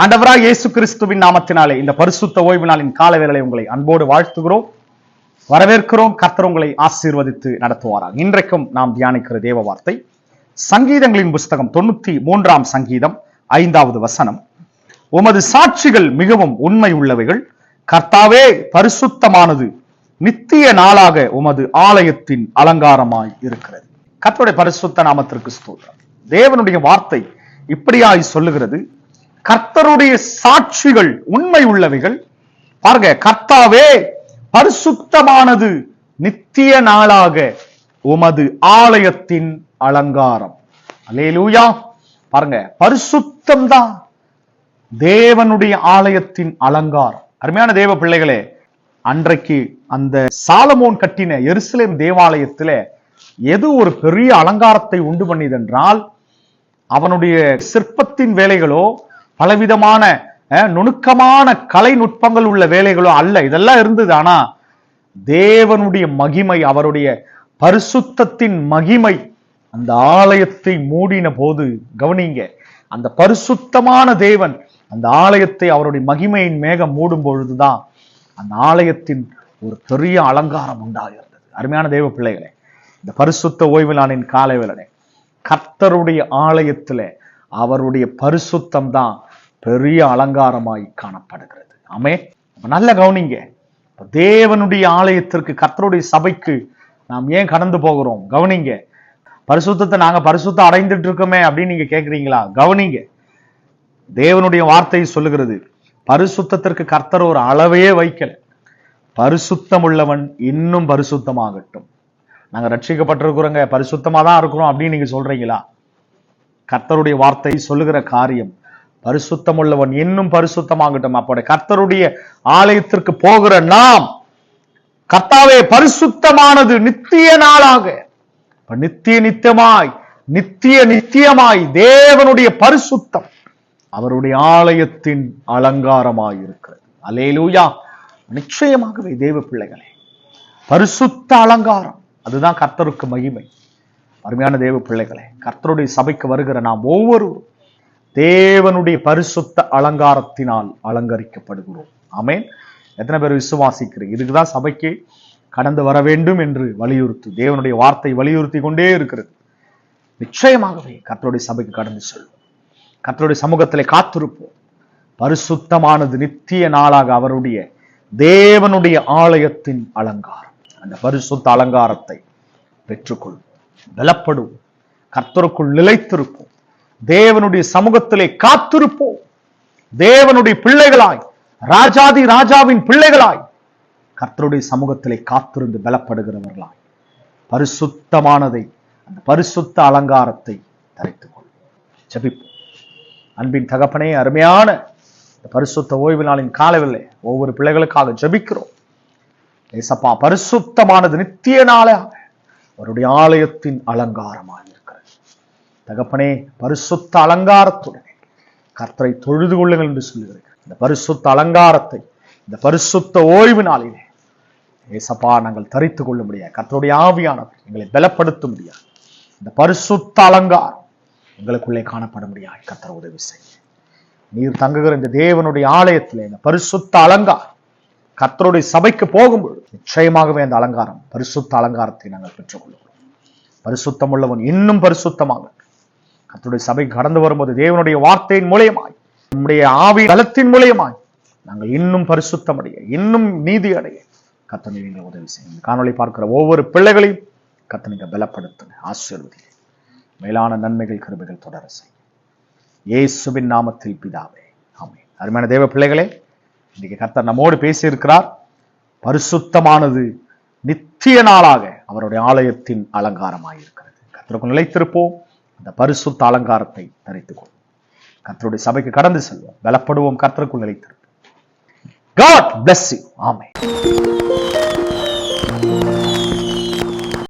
ஆண்டவராக இயேசு கிறிஸ்துவின் நாமத்தினாலே இந்த பரிசுத்த ஓய்வு நாளின் கால உங்களை அன்போடு வாழ்த்துகிறோம். வரவேற்கிறோம். கர்த்தர் உங்களை ஆசீர்வதித்து நடத்துவாராக. இன்றைக்கும் நாம் தியானிக்கிற தேவ வார்த்தை சங்கீதங்களின் புஸ்தகம் தொண்ணூத்தி மூன்றாம் சங்கீதம் ஐந்தாவது வசனம். உமது சாட்சிகள் மிகவும் உண்மை உள்ளவைகள் கர்த்தாவே பரிசுத்தமானது நித்திய நாளாக உமது ஆலயத்தின் அலங்காரமாய் இருக்கிறது. கர்த்தருடைய பரிசுத்த நாமத்திற்கு ஸ்தோத்திரம். தேவனுடைய வார்த்தை இப்படியாய் சொல்லுகிறது. கர்த்தருடைய சாட்சிகள் உண்மை உள்ளவைகள். பாருங்க கர்த்தாவே பரிசுத்தமானது நித்திய நாளாக உமது ஆலயத்தின் அலங்காரம். அலேலூயா பாருங்க பரிசுத்தம் தான் தேவனுடைய ஆலயத்தின் அலங்காரம். அருமையான தேவ பிள்ளைகளே அன்றைக்கு அந்த சாலமோன் கட்டின எருசலேம் தேவாலயத்துல எது ஒரு பெரிய அலங்காரத்தை உண்டு பண்ணியதென்றால் அவனுடைய சிற்பத்தின் வேலைகளோ பலவிதமான நுணுக்கமான கலை நுட்பங்கள் உள்ள வேலைகளோ அல்ல. இதெல்லாம் இருந்தது. ஆனா தேவனுடைய மகிமை அவருடைய பரிசுத்தத்தின் மகிமை அந்த ஆலயத்தை மூடின போது கவனிங்க அந்த பரிசுத்தமான தேவன் அந்த ஆலயத்தை அவருடைய மகிமையின் மேகம் மூடும் பொழுதுதான் அந்த ஆலயத்தின் ஒரு பெரிய அலங்காரம் உண்டாகிறது அருமையான தேவ பிள்ளைகளே இந்த பரிசுத்த ஓய்வு நாளின் காலை வேலனே கர்த்தருடைய ஆலயத்தில் அவருடைய பரிசுத்தம் தான் பெரிய அலங்காரமாய் காணப்படுகிறது. ஆமே நல்ல கவனிங்க. தேவனுடைய ஆலயத்திற்கு கர்த்தருடைய சபைக்கு நாம் ஏன் கடந்து போகிறோம்? கவனிங்க. பரிசுத்தத்தை நாங்க பரிசுத்தம் அடைந்துட்டு இருக்கோமே அப்படின்னு நீங்க கேக்குறீங்களா? கவனிங்க. தேவனுடைய வார்த்தை சொல்லுகிறது. பரிசுத்தத்திற்கு கர்த்தர் ஒரு அளவையே வைக்கல. பரிசுத்தம் உள்ளவன் இன்னும் பரிசுத்தமாகட்டும். நாங்க ரட்சிக்கப்பட்டிருக்கிறோங்க. பரிசுத்தமா தான் இருக்கிறோம் அப்படின்னு நீங்க சொல்றீங்களா? கர்த்தருடைய வார்த்தை சொல்லுகிற காரியம். பரிசுத்தம் உள்ளவன் இன்னும் பரிசுத்தமாகட்டும். அப்படி கர்த்தருடைய ஆலயத்திற்கு போகிற நாம் கர்த்தாவே பரிசுத்தமானது நித்திய நாளாக. நித்திய நித்தியமாய் நித்திய நித்தியமாய் தேவனுடைய பரிசுத்தம் அவருடைய ஆலயத்தின் அலங்காரமாய் இருக்கிறது அலேலூயா நிச்சயமாகவே தேவ பிள்ளைகளே பரிசுத்த அலங்காரம். அதுதான் கர்த்தருக்கு மகிமை. அருமையான தேவ பிள்ளைகளே கர்த்தருடைய சபைக்கு வருகிற நாம் ஒவ்வொருவரும் தேவனுடைய பரிசுத்த அலங்காரத்தினால் அலங்கரிக்கப்படுகிறோம். ஆமென். எத்தனை பேர் விசுவாசிக்கிறீங்க இதுக்குதான் சபைக்கு கடந்து வர வேண்டும் என்று வலியுறுத்து தேவனுடைய வார்த்தை வலியுறுத்தி கொண்டே இருக்கிறது. நிச்சயமாகவே கர்த்தருடைய சபைக்கு கடந்து செல்வோம். கர்த்தருடைய சமூகத்திலே காத்திருப்போம். பரிசுத்தமானது நித்திய நாளாக அவருடைய தேவனுடைய ஆலயத்தின் அலங்காரம். அந்த பரிசுத்த அலங்காரத்தை பெற்றுக்கொள்வோம். பலப்படுவோம் கர்த்தருக்குள் நிலைத்திருப்போம். தேவனுடைய சமூகத்திலே காத்திருப்போம். தேவனுடைய பிள்ளைகளாய் ராஜாதி ராஜாவின் பிள்ளைகளாய் கர்த்தருடைய சமூகத்திலே காத்திருந்து பலப்படுகிறவர்களாய். பரிசுத்தமானதை அந்த பரிசுத்த அலங்காரத்தை தரித்துக் கொள்வோம் ஜபிப்போம். அன்பின் தகப்பனே அருமையான இந்த பரிசுத்த ஓய்வு நாளின் காலவில்லை ஒவ்வொரு பிள்ளைகளுக்காக ஜபிக்கிறோம். ஏசப்பா பரிசுத்தமானது நித்திய நாளாக அவருடைய ஆலயத்தின் அலங்காரமாக இருக்கிறது. தகப்பனே பரிசுத்த அலங்காரத்துடனே கர்த்தரை தொழுது கொள்ளுங்கள் என்று சொல்லுகிறீர்கள் இந்த பரிசுத்த அலங்காரத்தை இந்த பரிசுத்த ஓய்வு நாளிலே ஏசப்பா நாங்கள் தரித்துக் கொள்ள முடியாது கர்த்தருடைய ஆவியானவர் எங்களை பலப்படுத்த முடியாது இந்த பரிசுத்த அலங்காரம் எங்களுக்குள்ளே காணப்பட முடியாது கர்த்தர் உதவி செய்ய நீர் தங்குகிற இந்த தேவனுடைய ஆலயத்தில் இந்த பரிசுத்த அலங்காரம் கர்த்தருடைய சபைக்கு போகும்பொழுது நிச்சயமாகவே அந்த அலங்காரம் பரிசுத்த அலங்காரத்தை நாங்கள் பெற்றுக்கொள்கிறோம். பரிசுத்தம் உள்ளவன் இன்னும் பரிசுத்தமாக. கர்த்தருடைய சபை கடந்து வரும்போது தேவனுடைய வார்த்தையின் மூலியமாய் நம்முடைய ஆவி பலத்தின் மூலியமாய் நாங்கள் இன்னும் பரிசுத்தம் அடைய இன்னும் நீதி அடைய கத்தனை நீங்கள் உதவி செய்யுங்க. காணொலி காணொளி பார்க்கிற ஒவ்வொரு பிள்ளைகளையும் கத்தனைங்க பலப்படுத்துங்க ஆசீர்வதிங்க மேலான நன்மைகள் கருமைகள் தொடர செய்யும் இயேசுவின் நாமத்தில் பிதாவே ஆமே அருமையான தேவ பிள்ளைகளே இன்னைக்கு கர்த்தர் நம்மோடு பேசியிருக்கிறார். பரிசுத்தமானது நித்திய நாளாக அவருடைய ஆலயத்தின் அலங்காரமாக இருக்கிறது கர்த்தருக்கு நிலைத்திருப்போம். அந்த பரிசுத்த அலங்காரத்தை தரித்துக் கொள்வோம் கர்த்தருடைய சபைக்கு கடந்து செல்வோம். பலப்படுவோம். கர்த்தருக்குள் நிலைத்திருப்போம். காட் பிளஸ் யூ ஆமை